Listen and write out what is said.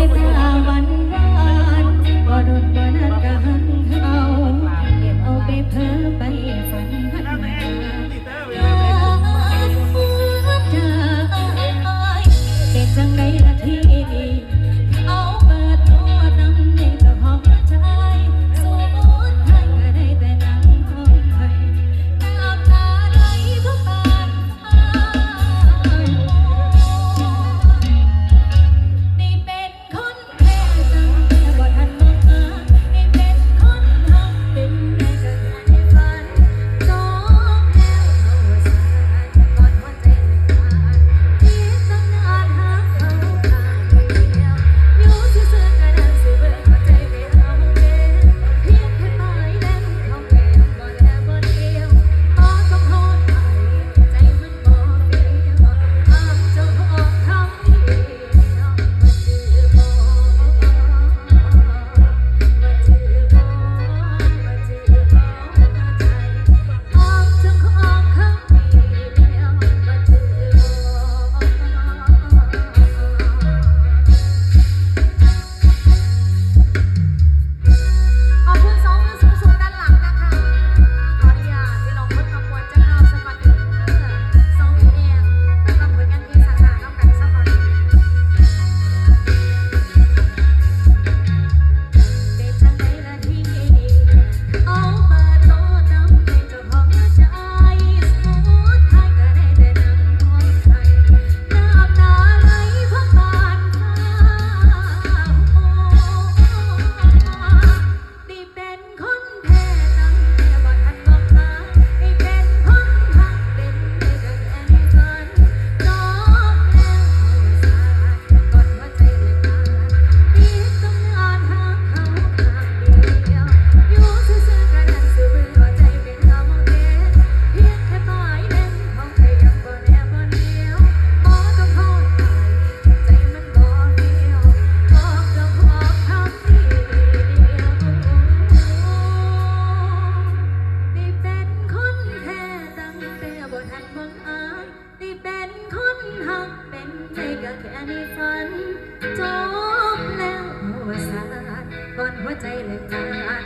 ไม่พลาันจบแล้วอวสานก่อนหัวใจเลยขาด